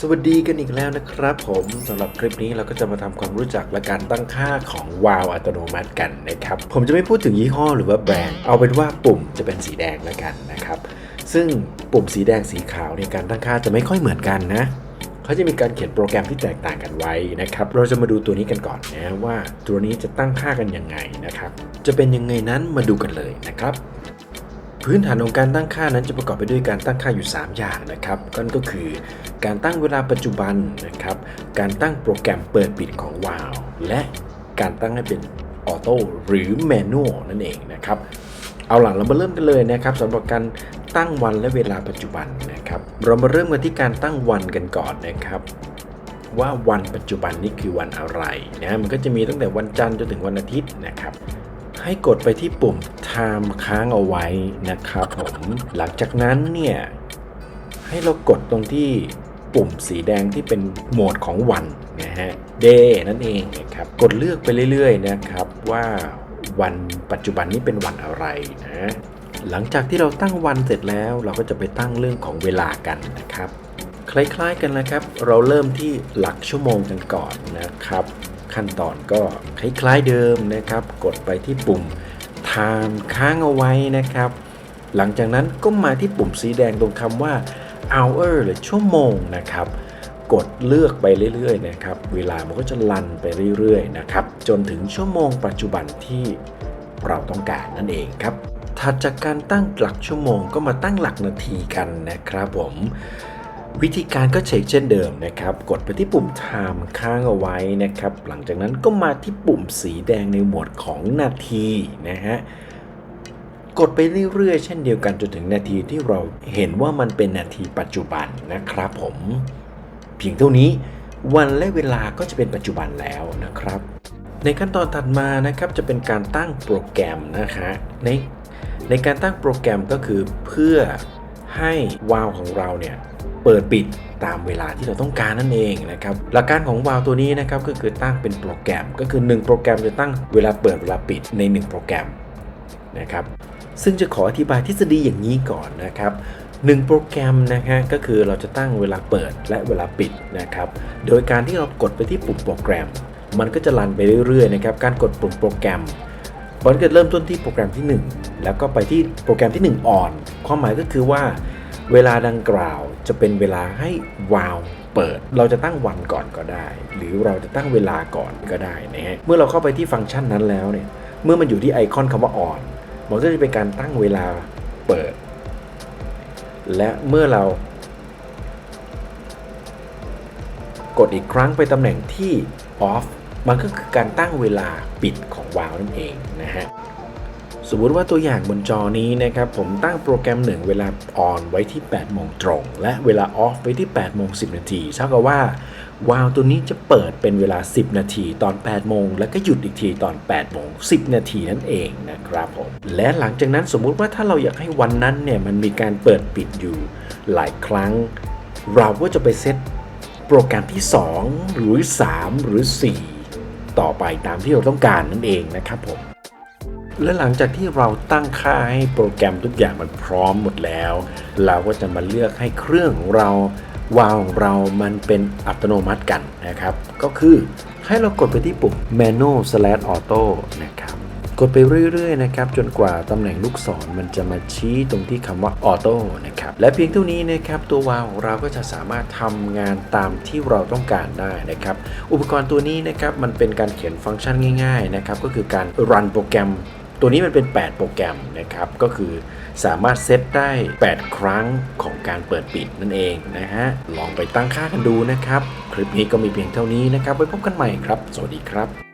สวัสดีกันอีกแล้วนะครับผมสำหรับคลิปนี้เราก็จะมาทำความรู้จักและการตั้งค่าของวาล์วอัตโนมัติกันนะครับ ผมจะไม่พูดถึงยี่ห้อหรือว่าแบรนด์เอาเป็นว่าปุ่มจะเป็นสีแดงแล้วกันนะครับ ซึ่งปุ่มสีแดงสีขาวในการตั้งค่าจะไม่ค่อยเหมือนกันนะเขาจะมีการเขียนโปรแกรมที่แตกต่างกันไว้นะครับ เราจะมาดูตัวนี้กันก่อนนะว่าตัวนี้จะตั้งค่ากันยังไงนะครับ จะเป็นยังไงนั้นมาดูกันเลยนะครับ พื้นฐานของการตั้งค่านั้นจะประกอบไปด้วยการตั้งค่าอยู่ 3 อย่างนะครับนั่นก็คือการตั้งเวลาปัจจุบันนะครับ การตั้งโปรแกรมเปิดปิดของวาล์วและการตั้งให้เป็นออโต้หรือแมนนวลนั่นเองนะครับ เอาหลังเรามาเริ่มกันเลยนะครับสำหรับการตั้งวันและเวลาปัจจุบันนะครับ เรามาเริ่มกันที่การตั้งวันกันก่อนนะครับว่าวันปัจจุบันนี้คือวันอะไรนะมันก็จะมีตั้งแต่วันจันทร์จนถึงวันอาทิตย์นะครับ ให้กดไปที่ปุ่ม time ค้างเอาไว้นะครับผมหลังจากนั้นเนี่ยให้เรากดตรงที่ปุ่มสีแดงที่เป็นโหมดของวันนะฮะ day นั่นเองนะครับกดเลือกไปเรื่อยๆนะครับว่าวันปัจจุบันนี้เป็นวันอะไรนะหลังจากที่เราตั้งวันเสร็จแล้วเราก็จะไปตั้งเรื่องของเวลากันนะครับ คล้ายๆกันนะครับ เราเริ่มที่หลักชั่วโมงกันก่อนนะครับ ขั้นตอนก็คล้ายๆเดิมนะครับ กดไปที่ปุ่ม time ค้างเอาไว้นะครับ หลังจากนั้นก็มาที่ปุ่มสีแดงตรงคำว่า hour หรือชั่วโมงนะครับ กดเลือกไปเรื่อยๆนะครับ เวลามันก็จะลันไปเรื่อยๆนะครับ จนถึงชั่วโมงปัจจุบันที่เราต้องการนั่นเองครับถัดจากการตั้งหลักชั่วโมงก็มาตั้งหลักนาทีกันนะครับผม วิธีการก็เช็คเช่นเดิมนะครับ กดไปที่ปุ่ม time ค้างเอาไว้นะครับ หลังจากนั้นก็มาที่ปุ่มสีแดงในหมวดของนาทีนะฮะกดไปเรื่อยๆเช่นเดียวกันจนถึงนาทีที่เราเห็นว่ามันเป็นนาทีปัจจุบันนะครับผม เพียงเท่านี้วันและเวลาก็จะเป็นปัจจุบันแล้วนะครับ ในขั้นตอนถัดมานะครับจะเป็นการตั้งโปรแกรมนะคะในในการตั้งโปรแกรมก็คือเพื่อ ให้วาล์วของเราเนี่ยเปิดปิดตามเวลาที่เราต้องการนั่นเองนะครับหลักการของวาล์วตัวนี้นะครับก็คือตั้งเป็นโปรแกรม ก็คือ 1 โปรแกรมจะตั้งเวลาเปิดเวลาปิดใน 1 โปรแกรมนะครับซึ่งจะขออธิบายทฤษฎีอย่างนี้ก่อนนะครับหนึ่งโปรแกรมนะฮะก็คือเราจะตั้งเวลาเปิดและเวลาปิดนะครับโดยการที่เรากดไปที่ปุ่มโปรแกรม มันก็จะรันไปเรื่อยๆนะครับการกดปุ่มโปรแกรมมันก็เริ่มต้นที่โปรแกรมที่ 1 แล้วก็ไปที่โปรแกรมที่1 on ความหมายก็คือว่า เวลาดังกล่าวจะเป็นเวลาให้วาวเปิด เราจะตั้งวันก่อนก็ได้ หรือเราจะตั้งเวลาก่อนก็ได้นะฮะเมื่อเราเข้าไปที่ฟังก์ชันนั้นแล้วเนี่ยเมื่อมันอยู่ที่ไอคอนคำว่า on มันก็จะเป็นการตั้งเวลาเปิด และเมื่อเรา กดอีกครั้งไปตำแหน่งที่ off มันก็คือการตั้งเวลาปิดของวาล์วนั่นเองนะฮะ สมมติว่าตัวอย่างบนจอนี้นะครับผมตั้งโปรแกรมหนึ่งเวลา on ไว้ที่ 8 โมงตรง และเวลา off ไว้ที่ 8 โมง 10 นาทีเท่ากับว่าวาล์วตัวนี้จะเปิดเป็นเวลา 10 นาทีตอน 8 โมง แล้วก็หยุดอีกทีตอน 8 โมง 10 นาทีนั่นเองนะครับผมและหลังจากนั้นสมมุติว่าถ้าเราอยากให้วันนั้นเนี่ยมันมีการเปิดปิดอยู่หลายครั้ง เราก็จะไปเซตโปรแกรมที่ 2 หรือ 3 หรือ 4 ต่อไปตามที่เราต้องการนั่นเองนะครับผม และหลังจากที่เราตั้งค่าให้โปรแกรมทุกอย่างมันพร้อมหมดแล้ว เราก็จะมาเลือกให้เครื่องของเราวาล์วของเรามันเป็นอัตโนมัติกันนะครับ ก็คือให้เรากดไปที่ปุ่ม manual slash auto นะครับ กดไปเรื่อยๆนะครับ จนกว่าตำแหน่งลูกศรมันจะมาชี้ตรงที่คำว่า auto นะครับ และเพียงเท่านี้นะครับ ตัววาล์วของเราก็จะสามารถทำงานตามที่เราต้องการได้นะครับ อุปกรณ์ตัวนี้นะครับ มันเป็นการเขียนฟังก์ชันง่าย ๆ นะครับ ก็คือการ run โปรแกรม ตัวนี้มันเป็น 8 โปรแกรมนะครับ ก็คือสามารถเซตได้ 8 ครั้งของการเปิดปิดนั่นเองนะฮะ ลองไปตั้งค่ากันดูนะครับ คลิปนี้ก็มีเพียงเท่านี้นะครับ ไว้พบกันใหม่ครับ สวัสดีครับ